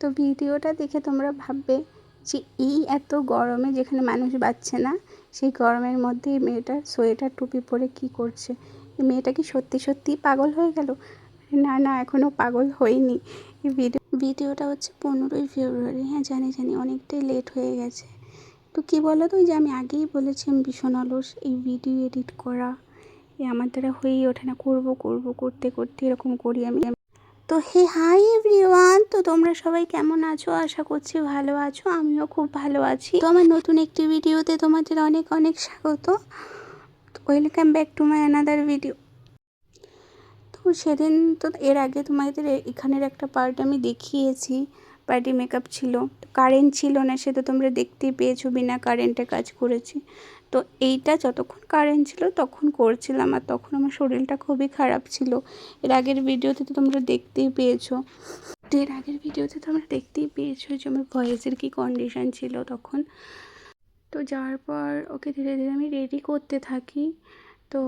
তো ভিডিওটা দেখে তোমরা ভাববে যে এই এত গরমে যেখানে মানুষ বাঁচছে না, সেই গরমের মধ্যে এই মেয়েটা সোয়েটার টুপি পরে কি করছে? এই মেয়েটা কি সত্যি সত্যিই পাগল হয়ে গেল? না না এখনও পাগল হয়নি। এই ভিডিও, ভিডিওটা হচ্ছে পনেরোই ফেব্রুয়ারি। হ্যাঁ জানি জানি, অনেকটাই লেট হয়ে গেছে। তো কী বলো তো যে আমি আগেই বলেছি, আমি ভীষণ অলস। এই ভিডিও এডিট করা এ আমার দ্বারা হয়েই ওঠে না। করব করব, করতে করতে এরকম করি আমি। তো হে হাই এভরিওয়ান তো তোমরা সবাই কেমন আছো? আশা করছি ভালো আছো। আমিও খুব ভালো আছি। তো আমার নতুন একটি ভিডিওতে তোমাদের অনেক অনেক স্বাগত। Welcome back to my another video তো সেদিন, তো এর আগে তোমাদের এখানের একটা পার্ট আমি দেখিয়েছি। পার্টি মেকআপ ছিল। তো কারেন্ট ছিল না সে তো তোমরা দেখতেই পেয়েছ বিনা কারেন্টে কাজ করেছি। তো এইটা যতক্ষণ কারেন্ট ছিল, তখন করছিলাম। আর তখন আমার শরীরটা খুবই খারাপ ছিল। এর আগের ভিডিওতে তো তোমরা দেখতেই পেয়েছ। তো এর আগের ভিডিওতে তোমরা দেখতেই পেয়েছ যে আমার ভয়েসের কী কন্ডিশন ছিল তখন। তো যাওয়ার পর ওকে ধীরে ধীরে আমি রেডি করতে থাকি। তো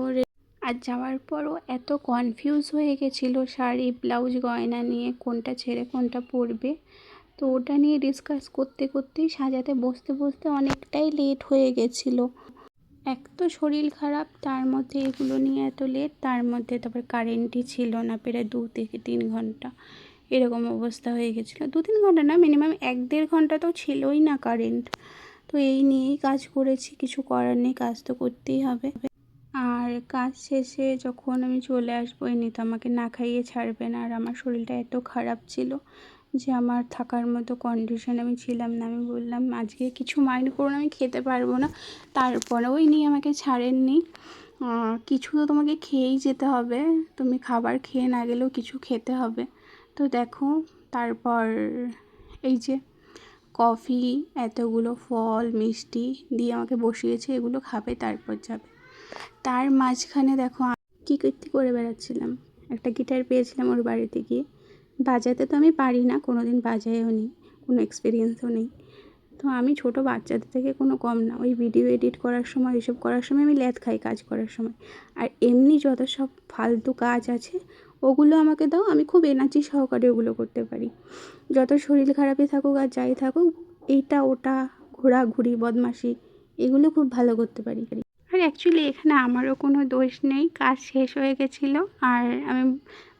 আর যাওয়ার পরও এত কনফিউজ হয়ে গেছিল শাড়ি ব্লাউজ গয়না নিয়ে কোনটা ছেড়ে কোনটা পরবে। তো ওটা নিয়ে ডিসকাস করতে করতেই সাজাতে বসতে বসতে অনেকটাই লেট হয়ে গেছিল। এক তো শরীর খারাপ, তার মধ্যে এগুলো নিয়ে এত লেট তার মধ্যে তারপর কারেন্টই ছিল না, প্রায় দু থেকে তিন ঘণ্টা এরকম অবস্থা হয়ে গেছিল। দু তিন ঘণ্টা না মিনিমাম এক দেড় ঘণ্টা তো ছিলই না কারেন্ট তো এই নিয়েই কাজ করেছি, কিছু করার নেই, কাজ তো করতেই হবে। আর কাজ শেষে যখন আমি চলে আসব এমনি তো আমাকে না খাইয়ে ছাড়বে না। আর আমার শরীরটা এত খারাপ ছিল যে আমার থাকার মতো কন্ডিশন আমি ছিলাম না। আমি বললাম, আজকে কিছু মাইন্ড করুন, আমি খেতে পারব না। তারপরে ওই নিয়ে আমাকে ছাড়েননি। কিছু তো তোমাকে খেয়েই যেতে হবে। তুমি খাবার খেয়ে না গেলেও কিছু খেতে হবে। তো দেখো, তারপর এই যে কফি এতগুলো ফল, মিষ্টি দিয়ে আমাকে বসিয়েছে, এগুলো খাবে, তারপর যাবে। তার মাঝখানে দেখো কী কীর্তি করে বেড়াচ্ছিলাম। একটা গিটার পেয়েছিলাম ওর বাড়িতে গিয়ে। বাজাতে তো আমি পারি না কোনো দিন বাজাইও নি কোনো এক্সপিরিয়েন্সও নেই। তো আমি ছোট বাচ্চাদের থেকে কোনো কম না, ওই ভিডিও এডিট করার সময় এসব করার সময় আমি ল্যাদ খাই কাজ করার সময়। আর এমনি যত সব ফালতু কাজ আছে, ওগুলো আমাকে দাও, আমি খুব এনার্জি সহকারে ওগুলো করতে পারি। যত শরীর খারাপই থাকুক আর যাই থাকুক, এইটা ওটা, ঘোরাঘুরি, বদমাশি, এগুলো খুব ভালো করতে পারি। অ্যাকচুয়ালি এখানে আমারও কোনো দোষ নেই। কাজ শেষ হয়ে গেছিল আর আমি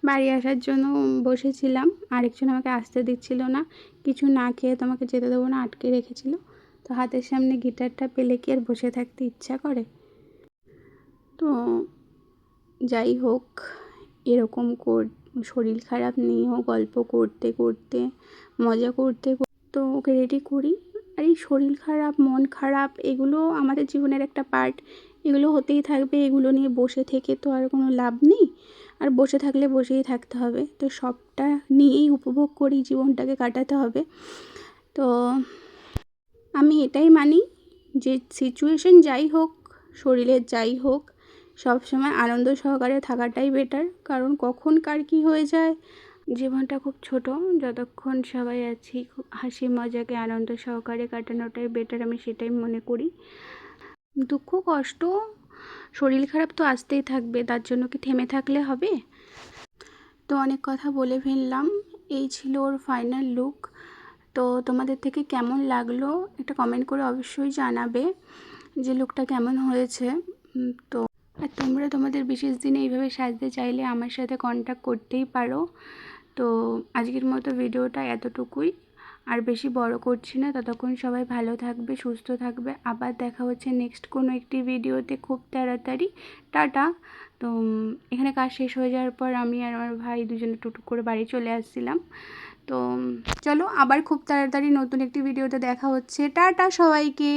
বাড়ি আসার জন্য বসেছিলাম। আরেকজন আমাকে আসতে দিচ্ছিল না। কিছু না খেয়ে তোমাকে যেতে দেবো না, আটকে রেখেছিল। তো হাতের সামনে গিটারটা পেলে কি আর বসে থাকতে ইচ্ছা করে? তো যাই হোক, এরকম কর শরীর খারাপ নিয়েও গল্প করতে করতে, মজা করতে তো ওকে রেডি করি। আর এই শরীর খারাপ, মন খারাপ, এগুলো আমাদের জীবনের একটা পার্ট এগুলো হতেই থাকবে, এগুলো নিয়ে বসে থেকে তো আর কোনো লাভ নেই। আর বসে থাকলে বসেই থাকতে হবে। তো সবটা নিয়েই উপভোগ করি, জীবনটাকে কাটাতে হবে। তো আমি এটাই মানি যে সিচুয়েশন যাই হোক শরীরের যাই হোক, সবসময় আনন্দ সহকারে থাকাটাই বেটার কারণ কখন কার কী হয়ে যায় জীবনটা খুব ছোট, যতক্ষণ সবাই আছি, খুব হাসি মজাকে, আনন্দ সহকারে কাটানোটাই বেটার আমি সেটাই মনে করি। দুঃখ, কষ্ট, শরীর খারাপ তো আসতেই থাকবে, তার জন্য কি থেমে থাকলে হবে? তো অনেক কথা বলে ফেললাম, এই ছিল ওর ফাইনাল লুক তো তোমাদের থেকে কেমন লাগল, একটা কমেন্ট করে অবশ্যই জানাবে যে লুকটা কেমন হয়েছে। তো আর তোমরা তোমাদের বিশেষ দিনে এইভাবে সাজতে চাইলে আমার সাথে কন্ট্যাক্ট করতেই পারো। তো আজকের মতো ভিডিওটা এতটুকুই। আর বেশি বড় করছি না, ততক্ষণ সবাই ভালো থাকবে, সুস্থ থাকবে। আবার দেখা হচ্ছে নেক্সট কোনো একটি ভিডিওতে খুব তাড়াতাড়ি। টাটা। তো এখানে কাজ শেষ হয়ে যাওয়ার পর আমি আর আমার ভাই দুজনে টুকটুক করে বাড়ি চলে আসছিলাম। তো চলো আবার খুব তাড়াতাড়ি নতুন একটি ভিডিওতে দেখা হচ্ছে। টাটা সবাইকে।